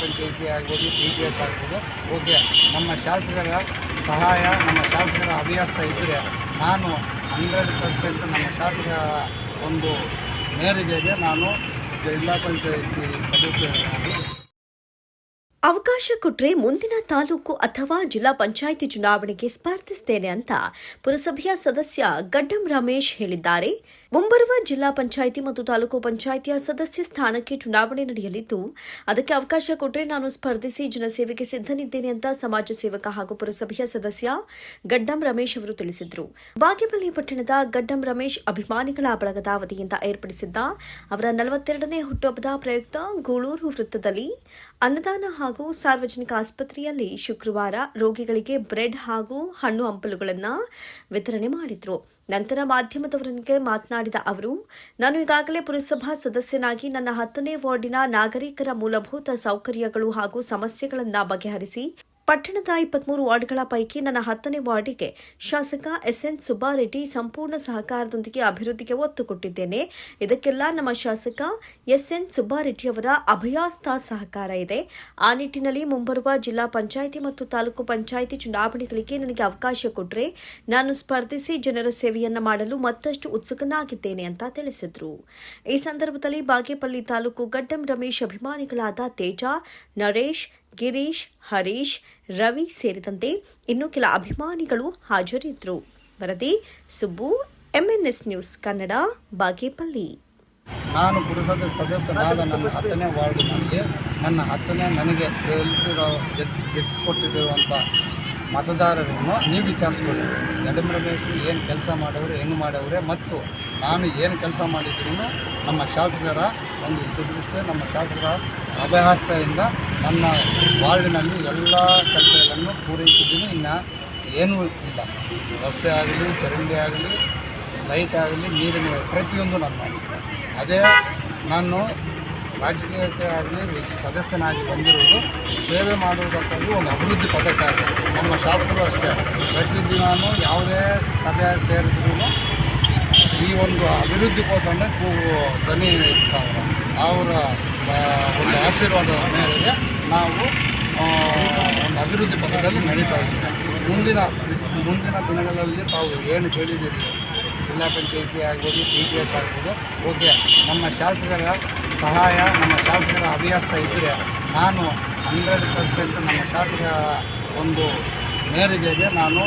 ಪಂಚಾಯಿತಿ ಆಗ್ಬೋದು T S ಆಗ್ಬೋದು. Okay ನಮ್ಮ ಶಾಸಕರ ಸಹಾಯ, ನಮ್ಮ ಶಾಸಕರ ಅಭ್ಯಾಸ ಇದ್ದರೆ ನಾನು ಹಂಡ್ರೆಡ್ ಪರ್ಸೆಂಟ್ ನಮ್ಮ ಶಾಸಕರ ಒಂದು ಮೇರೆಗೆ ನಾನು ಜಿಲ್ಲಾ ಪಂಚಾಯಿತಿ ಸದಸ್ಯರಾಗಿ ಅವಕಾಶ ಕೊಟ್ಟರೆ ಮುಂದಿನ ತಾಲೂಕು ಅಥವಾ ಜಿಲ್ಲಾ ಪಂಚಾಯಿತಿ ಚುನಾವಣೆಗೆ ಸ್ಪರ್ಧಿಸ್ತೇನೆ ಅಂತ ಪುರಸಭೆಯ ಸದಸ್ಯ ಗಡ್ಡಂ ರಮೇಶ್ ಹೇಳಿದ್ದಾರೆ. ಮುಂಬರುವ ಜಿಲ್ಲಾ ಪಂಚಾಯಿತಿ ಮತ್ತು ತಾಲೂಕು ಪಂಚಾಯಿತಿಯ ಸದಸ್ಯ ಸ್ಥಾನಕ್ಕೆ ಚುನಾವಣೆ ನಡೆಯಲಿದ್ದು, ಅದಕ್ಕೆ ಅವಕಾಶ ಕೊಟ್ಟರೆ ನಾನು ಸ್ಪರ್ಧಿಸಿ ಜನಸೇವೆಗೆ ಸಿದ್ಧನಿದ್ದೇನೆ ಅಂತ ಸಮಾಜ ಸೇವಕ ಹಾಗೂ ಪುರಸಭೆಯ ಸದಸ್ಯ ಗಡ್ಡಂ ರಮೇಶ್ ಅವರು ತಿಳಿಸಿದರು. ಬಾಗೇಪಲ್ಲಿ ಪಟ್ಟಣದ ಗಡ್ಡಂ ರಮೇಶ್ ಅಭಿಮಾನಿಗಳ ಬಳಗದ ವತಿಯಿಂದ ಏರ್ಪಡಿಸಿದ್ದ ಅವರ ನಲವತ್ತೆರಡನೇ ಹುಟ್ಟುಹಬ್ಬದ ಪ್ರಯುಕ್ತ ಗೂಳೂರು ವೃತ್ತದಲ್ಲಿ ಅನ್ನದಾನ ಹಾಗೂ ಸಾರ್ವಜನಿಕ ಆಸ್ಪತ್ರೆಯಲ್ಲಿ ಶುಕ್ರವಾರ ರೋಗಿಗಳಿಗೆ ಬ್ರೆಡ್ ಹಾಗೂ ಹಣ್ಣು ಹಂಪಲುಗಳನ್ನು ವಿತರಣೆ ಮಾಡಿದ್ರು. ನಂತರ ಮಾಧ್ಯಮದವರೊಂದಿಗೆ ಮಾತನಾಡಿದ ಅವರು, ನಾನು ಈಗಾಗಲೇ ಪುರಸಭಾ ಸದಸ್ಯನಾಗಿ ನನ್ನ ಹತ್ತನೇ ವಾರ್ಡಿನ ನಾಗರಿಕರ ಮೂಲಭೂತ ಸೌಕರ್ಯಗಳು ಹಾಗೂ ಸಮಸ್ಯೆಗಳನ್ನು ಬಗೆಹರಿಸಿ ಪಟ್ಟಣದ ಇಪ್ಪತ್ಮೂರು ವಾರ್ಡ್ಗಳ ಪೈಕಿ ನನ್ನ ಹತ್ತನೇ ವಾರ್ಡಿಗೆ ಶಾಸಕ ಎಸ್ಎನ್ ಸುಬ್ಬಾರೆಡ್ಡಿ ಸಂಪೂರ್ಣ ಸಹಕಾರದೊಂದಿಗೆ ಅಭಿವೃದ್ಧಿಗೆ ಒತ್ತು ಕೊಟ್ಟಿದ್ದೇನೆ. ಇದಕ್ಕೆಲ್ಲ ನಮ್ಮ ಶಾಸಕ ಎಸ್ಎನ್ ಸುಬ್ಬಾರೆಡ್ಡಿಯವರ ಅಭಯಾಸ್ತ ಸಹಕಾರ ಇದೆ. ಆ ನಿಟ್ಟಿನಲ್ಲಿ ಮುಂಬರುವ ಜಿಲ್ಲಾ ಪಂಚಾಯಿತಿ ಮತ್ತು ತಾಲೂಕು ಪಂಚಾಯಿತಿ ಚುನಾವಣೆಗಳಿಗೆ ನನಗೆ ಅವಕಾಶ ಕೊಟ್ಟರೆ ನಾನು ಸ್ಪರ್ಧಿಸಿ ಜನರ ಸೇವೆಯನ್ನ ಮಾಡಲು ಮತ್ತಷ್ಟು ಉತ್ಸುಕನಾಗಿದ್ದೇನೆ ಅಂತ ತಿಳಿಸಿದರು. ಈ ಸಂದರ್ಭದಲ್ಲಿ ಬಾಗೇಪಲ್ಲಿ ತಾಲೂಕು ಗಡ್ಡಂ ರಮೇಶ್ ಅಭಿಮಾನಿಗಳಾದ ತೇಜ, ನರೇಶ್ ಗಿರೀಶ್, ಹರೀಶ್, ರವಿ ಸೇರಿದಂತೆ ಇನ್ನೂ ಕೆಲ ಅಭಿಮಾನಿಗಳು ಹಾಜರಿದ್ದರು. ವರದಿ, ಸುಬ್ಬು ಎಂಎನ್ಎಸ್ ನ್ಯೂಸ್ ಕನ್ನಡ, ಬಾಗೇಪಲ್ಲಿ. ನಾನು ಪುರಸಭೆ ಸದಸ್ಯರಾದ ನನ್ನ ಹತ್ತನೇ ವಾರ್ಡಿನಲ್ಲಿ ನನ್ನ ಹತ್ತನೇ ನನಗೆ ಗೆಲ್ಲಿಸಿರೋ ಗೆಲ್ಲಿಸಿಕೊಟ್ಟಿರುವಂಥ ಮತದಾರರನ್ನು ನೀವು ವಿಚಾರಿಸ್ಕೊಳ್ಳಿ. ನಡೆಮಿರಬೇಕು ಏನು ಕೆಲಸ ಮಾಡೋರು ಹೆಂಗೆ ಮಾಡೋರೆ ಮತ್ತು ನಾನು ಏನು ಕೆಲಸ ಮಾಡಿದ್ರು ನಮ್ಮ ಶಾಸಕರ ಒಂದು ದುರ್ದೃಷ್ಟ, ನಮ್ಮ ಶಾಸಕರ ಅಭಯಹಸ್ತದಿಂದ ನನ್ನ ವಾರ್ಡಿನಲ್ಲಿ ಎಲ್ಲ ಕೆಲಸಗಳನ್ನು ಪೂರೈಸಿದ್ದೀನಿ. ಇನ್ನು ಏನೂ ಇಲ್ಲ. ರಸ್ತೆ ಆಗಲಿ, ಚರಂಡಿ ಆಗಲಿ, ಲೈಟ್ ಆಗಲಿ, ನೀರಿನ ಪ್ರತಿಯೊಂದು ನಾನು ಮಾಡಿದ್ದೆ ಅದೇ ನಾನು ರಾಜಕೀಯಕ್ಕೆ ಆಗಲಿ ಸದಸ್ಯನಾಗಿ ಬಂದಿರುವುದು ಸೇವೆ ಮಾಡುವುದಕ್ಕಾಗಿ ಒಂದು ಅಭಿವೃದ್ಧಿ ಪದಕ ಆಗಿದೆ ನಮ್ಮ ಶಾಸಕರು ಅಷ್ಟೇ. ಪ್ರತಿದಿನಾನು ಯಾವುದೇ ಸಭೆ ಸೇರಿದ್ರೂ ಈ ಒಂದು ಅಭಿವೃದ್ಧಿಗೋಸ್ಕರ ಧ್ವನಿ ಇರ್ತಾವೆ ಅವರ ಒಂದು ಆಶೀರ್ವಾದದ ಮೇರೆಗೆ ನಾವು ಒಂದು ಅಭಿವೃದ್ಧಿ ಪಥದಲ್ಲಿ ನಡೀತಾ ಇದ್ದೀವಿ. ಮುಂದಿನ ಮುಂದಿನ ದಿನಗಳಲ್ಲಿ ತಾವು ಏನು ಕೇಳಿದ್ದೀರಿ ಜಿಲ್ಲಾ ಪಂಚಾಯಿತಿ ಆಗ್ಬೋದು ಪಿ ಟಿ ಎಸ್ ಆಗ್ಬೋದು ಓಕೆ ನಮ್ಮ ಶಾಸಕರ ಸಹಾಯ ನಮ್ಮ ಶಾಸಕರ ಅಭ್ಯಾಸ ಇದ್ದರೆ ನಾನು ಹಂಡ್ರೆಡ್ ಪರ್ಸೆಂಟ್ ನಮ್ಮ ಶಾಸಕರ ಒಂದು ಮೇರೆಗೆ ನಾನು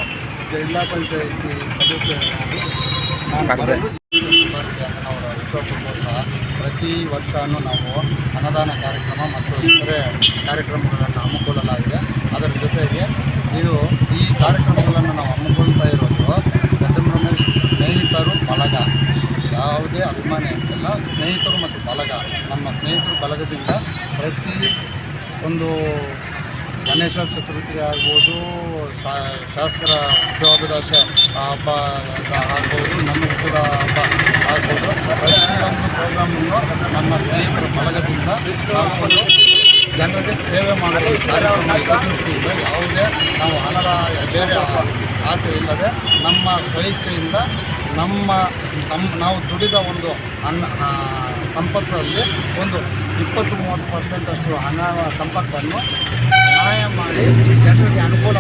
ಜಿಲ್ಲಾ ಪಂಚಾಯಿತಿ ಸದಸ್ಯರಾಗಿ ನಾನು ಬರಲು ಅವರ ಪ್ರತಿ ವರ್ಷವೂ ನಾವು ಅನ್ನದಾನ ಕಾರ್ಯಕ್ರಮ ಮತ್ತು ಇತರೆ ಕಾರ್ಯಕ್ರಮಗಳನ್ನು ಹಮ್ಮಿಕೊಳ್ಳಲಾಗಿದೆ. ಅದರ ಜೊತೆಗೆ ಇದು ಈ ಕಾರ್ಯಕ್ರಮಗಳನ್ನು ನಾವು ಹಮ್ಮಿಕೊಳ್ತಾ ಇರೋದು ಗಡ್ಡಂ ರಮೇಶ್ ಸ್ನೇಹಿತರು ಬಳಗ. ಯಾವುದೇ ಅಭಿಮಾನಿ ಅಂತಿಲ್ಲ, ಸ್ನೇಹಿತರು ಮತ್ತು ಬಳಗ. ನಮ್ಮ ಸ್ನೇಹಿತರು ಬಳಗದಿಂದ ಪ್ರತಿ ಒಂದು ಗಣೇಶ ಚತುರ್ಥಿ ಆಗ್ಬೋದು ಶಾಸಕರ ಹುಟ್ಟುಹಬ್ಬದ ಹಬ್ಬ ಆಗ್ಬೋದು ನಮ್ಮ ಹಬ್ಬ ಆಗ್ಬೋದು ಪ್ರತಿಯೊಂದು ಪ್ರೋಗ್ರಾಮನ್ನು ನಮ್ಮ ಸ್ನೇಹಿತರ ಬಳಗದಿಂದ ನಾವು ಒಂದು ಜನರಿಗೆ ಸೇವೆ ಕಾರ್ಯಕ್ರಮ ದೃಷ್ಟಿಯಿಂದ ಯಾವುದೇ ನಾವು ಹಣದ ಬೇರೆ ಆಸೆ ಇಲ್ಲದೆ ನಮ್ಮ ಸ್ವಇಚ್ಛೆಯಿಂದ ನಮ್ಮ ನಮ್ಮ ನಾವು ದುಡಿದ ಒಂದು ಅನ್ನ ಸಂಪತ್ತಲ್ಲಿ ಒಂದು ಇಪ್ಪತ್ತು ಮೂವತ್ತು ಪರ್ಸೆಂಟಷ್ಟು ಹಣ ಸಂಪತ್ತನ್ನು ಸಹಾಯ ಮಾಡಿ ಜನರಿಗೆ ಅನುಕೂಲ